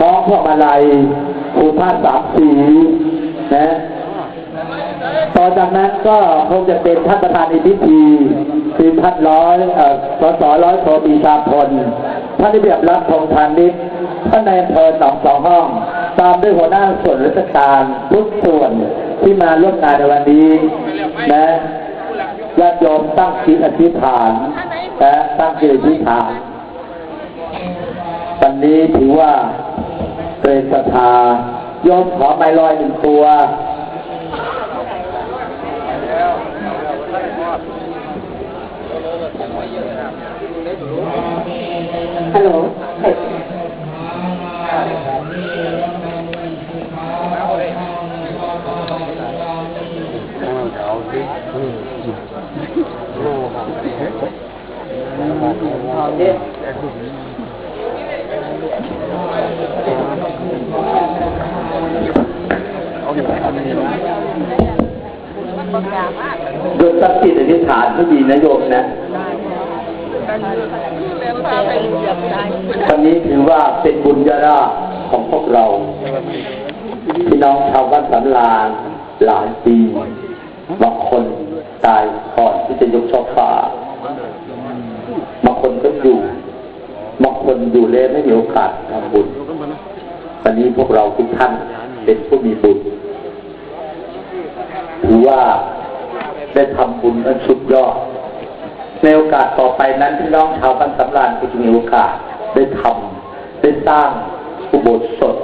คล้องพวกมาลัยผูกผ้าสามสีนะต่อจากนั้นก็คงจะเป็นท่านประธานในพิธีคือท่านร้อยสสร้อยโทตีชาพลท่านที่เบียบรับพงษ์ธานิชท่านในอำเภอหนองสองห้อง ตามด้วยหัวหน้าส่วนราชการทุกส่วนที่มาร่วมงานในวันนี้นะญาติโยมตั้งจิตอธิษฐานและตั้งจิตอธิษฐานวันนี้ถือว่า เป็นศรัทธาโยมขอไม้ลอยหนึ่งตัว ฮัลโหล โยมตั้งจิตอธิษฐานที่ดีนะโยมนะวันนี้ถือว่าเป็นบุญญาราภของพวกเรา พี่น้องชาวบ้านสำลานหลายปีบางคนตายก่อนที่จะยกช่อฟ้าบางคนก็อยู่บางคนอยู่แล้วไม่มีโอกาสทำบุญวันนี้พวกเราทุกท่านเป็นผู้มีบุญ ถือว่าได้ทำบุญอันสุดยอด ในโอกาสต่อไปนั้นพี่น้องชาวบ้านสำราญก็จะมีโอกาสได้ทำได้สร้างอุโบสถ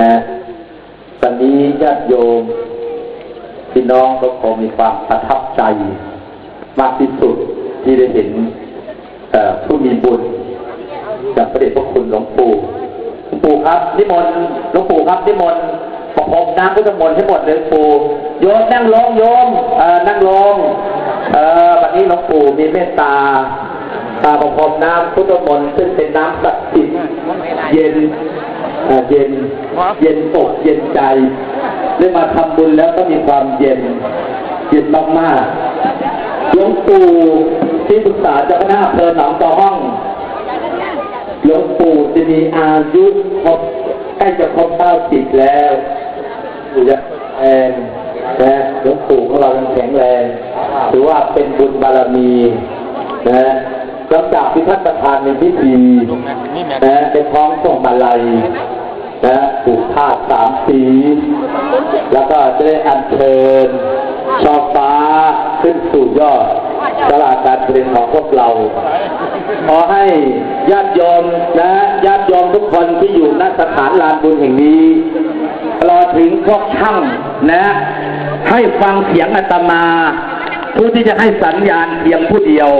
นะตอนนี้ญาติโยมพี่น้องก็คงมีความประทับใจมากที่สุดที่ได้เห็นผู้มีบุญจากพระเดชพระคุณหลวงปู่หลวงปู่ครับนิมนต์หลวงปู่ครับนิมนต์ประพรมน้ำพุทธมนต์ให้หมดเลยปู่ โยมนั่งลงโยมเออนั่งลงเออวันนี้หลวงปู่มีเมตตาตาประพรมน้ำพุทธมนต์ซึ่งเป็นน้ำศักดิ์สิทธิ์เย็นเย็นเย็นอกเย็นใจได้มาทำบุญแล้วก็มีความเย็นเย็นมากๆหลวงปู่ที่ปรึกษาเจ้าคณะอำเภอหนองตอห้องหลวงปู่จะมีอายุครบใกล้จะครบเก้าสิบแล้วอยู่จะแรง นะหลวงปู่ของเรายังแข็งแรงถือว่าเป็นบุญบารมีนะหลังจากที่ท่านประธานในพิธีนะได้พร้อมส่งมาลัยนะผูกผ้าสามสี แล้วก็จะได้อัญเชิญช่อฟ้าขึ้นสู่ยอดสลาดการเรียนของพวกเรา ขอให้ญาติโยมนะญาติโยมทุกคนที่อยู่ณสถานลานบุญแห่งนี้รอถึงพวกช่างนะ ให้ฟังเสียงอาตมา ผู้ที่จะให้สัญญาณเพียงผู้เดียว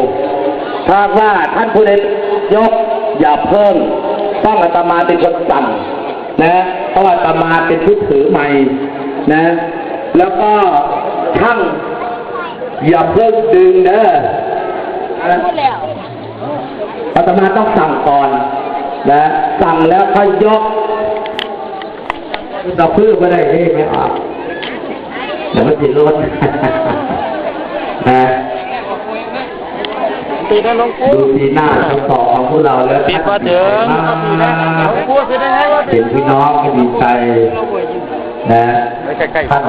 ถ้าว่าท่านผู้ใดยกอย่าเพิ่มต้องอาตมาเป็นคนสั่งนะเพราะอาตมาเป็นผู้ถือไม้นะ แล้วก็ช่างอย่าเพิ่งดึงเด้อนะอาตมาต้องสั่งก่อนนะสั่งแล้วค่อยยกเราพื้นไม่ได้เฮ้ไม่ออก เดี๋ยวมันติดรถนะตีนะหลวงปู่ดูสีหน้าทั้งสองของพวกเราแล้วปีพอถึงหลวงปู่คือได้ไงวะเห็นพี่น้องก็ดีใจนะใกล้ๆท่าน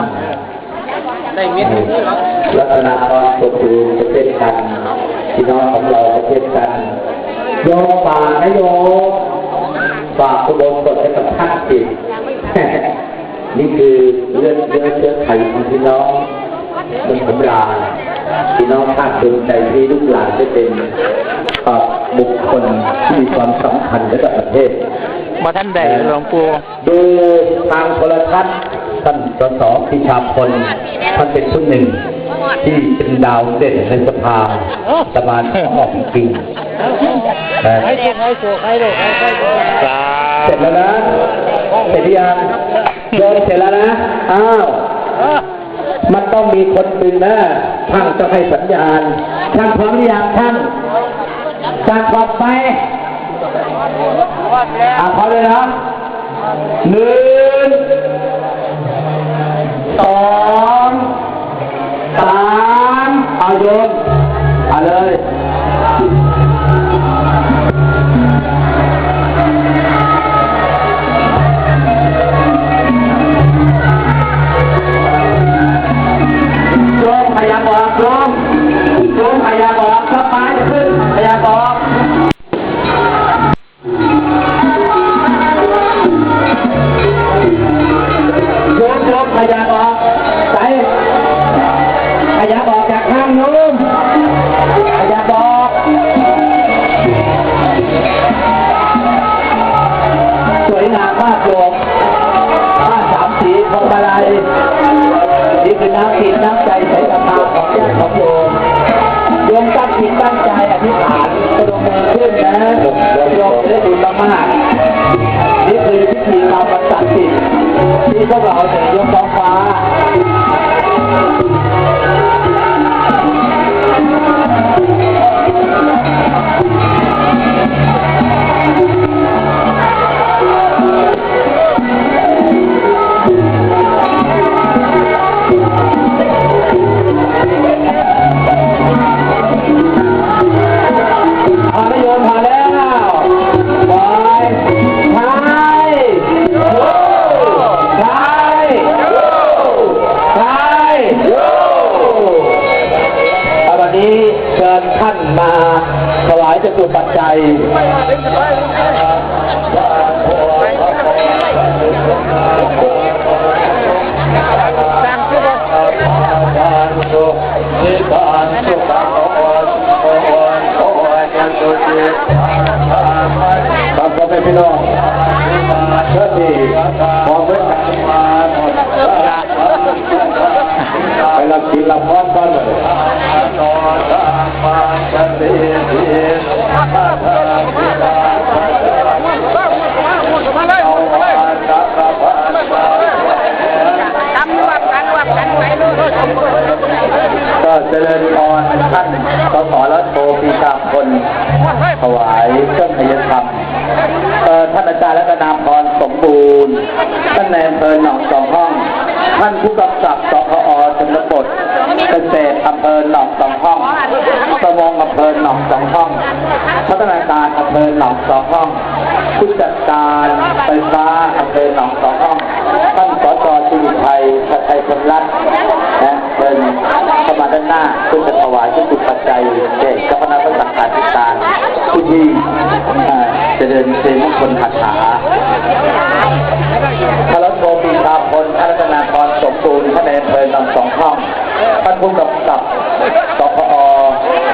ได้เม็ดนี้เหรอรัตนากรสุขุมประเทศกันพี่น้องของเราประเทศกันโยมฝากนะโยมฝากกุศลกดให้กับท่านสิ นี่คือเรื่องเรื่องเชื้อไทยของพี่น้องเป็นสำราญพี่น้องภาคภูมิใจที่ลูกหลานได้เป็นเอ่อบุคคลที่มีความสำคัญในประเทศ มาท่านใดหลวงปู่ดูทางโทรทัศน์ท่านสสพิชาพลท่านเป็นผู้หนึ่ง ที่เป็นดาวเด่นในสภาสมานออกจริงนะใครถูกใครถูกใครถูกใครใครถูกสาเสร็จแล้วนะเสร็จหรือยัง โยนเสร็จแล้วนะอ้าวมันต้องมีคนดึงนะช่างจะให้สัญญาณช่างพร้อมหรือยังช่างช่างพร้อมไหมอะพร้อมเลยนะหนึ่งสองสามเอาโยน ตุปัจจัยสร้างชื่อว่าบางคนเป็นพี่น้องเชื่อดีมองไว้กันไปรับกินรับพรก่อนเลย บูรณ์ท่านนายอำเภอหนองสองห้อง ท่านผู้กำกับสพอชนบทเกษตรอำเภอหนองสองห้องประมงอำเภอหนองสองห้อง พัฒนาการอำเภอหนองสองห้องผู้จัดการไฟฟ้าอำเภอหนองสองห้อง ท่านสจชีวิตไทยชัยชัยชนรัตน์นะเป็นเข้ามาด้านหน้าเพื่อจะถวายเจ้าจุปัจจัยเจ้าคณะพระสังฆาธิการผู้ที่เอ่อ จะเดินเซมงคลคาถาพระโทปีตาพลพัฒนากรสมบูรณ์พระเนรเพลินองสองห้องท่านผู้กำกับสพอ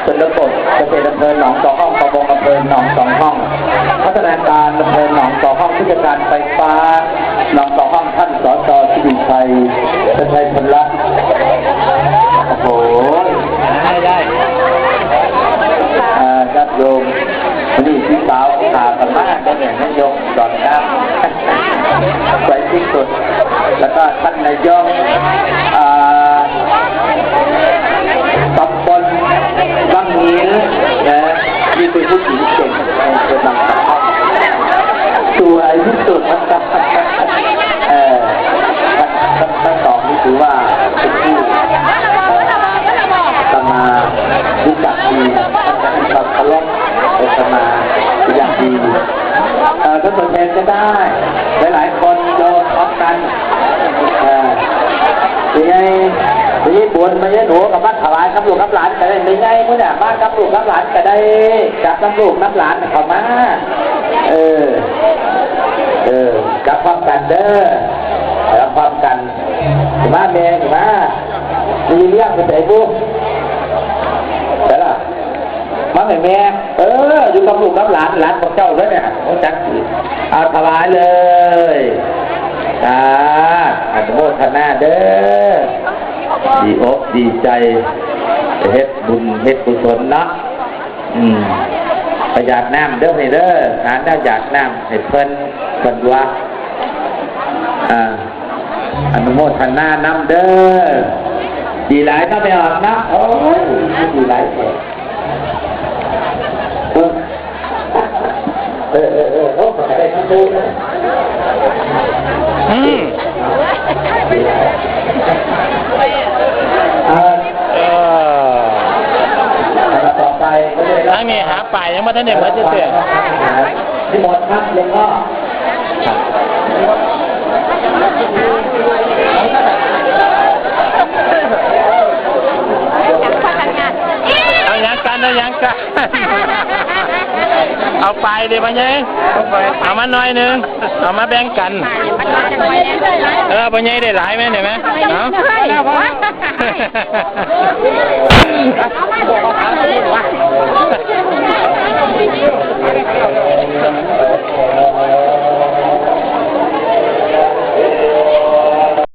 ชนบทเกษตรอำเภอหนองสองห้องประมงอำเภอหนองสองห้อง พัฒนาการอำเภอหนองสองห้องผู้จัดการไฟฟ้า สวยที่สุด แล้วก็ท่านนายกตำบลบางหินนะที่เป็นผู้หญิงเก่งในอำบางสานสวยที่สุดนะครับเออท่านท่านสองนี่ถือว่าเป็นผู้สมารู้จักดีมีความเคารพในสมาอย่างดีเออถ้าตัวแทนก็ได้ หลายๆคน ร้อมกันเอ่อยังไงยังไงบวนมาเยอะหนูกับบ้านถวายกับลูกกับหลานก็ได้ไม่ไงมึงเนี่ยบ้านกับลูกกับหลานก็ได้จับน้ำลูกน้ำหลานเข้ามา เออ เออกับพร้อมกันเด้อกับพร้อมกันเห็นไหมาแม่เห็นไหมามีเรื่องไปใส่บุ้งแต่ละมาแม่แม่ เอออยู่กับลูกกับหลานหลานของเจ้าด้วยเนี่ยของจักเอาถวายเลย จ้าอนุโมทนาเด้อดีอกดีใจเฮ็ดบุญเฮ็ดกุศลเนาะอืมประหยัดน้ำเด้อนี่เด้อหาได้อยากน้ำให้เพิ่นเพิ่นว่าอ่าอนุโมทนาน้ำเด้อดีหลายถ้าไม่ออกนะโอ้ยดีหลายแท้เออเออเออโอ้ขอได้ทั้งคู่นะ อืมเออเออต่อไปก็ได้ทางนี้หาป่ายยังไม่ทันได้เหมือนเสื่อที่หมดครับหลวงพ่อเอายังกันเอายังกัน เอาไปดิพะยัยเอามาหน่อยหนึงเอามาแบ่งกัน เออพะยัยได้หลายไหมเห็นไหมเนาะ Thank you.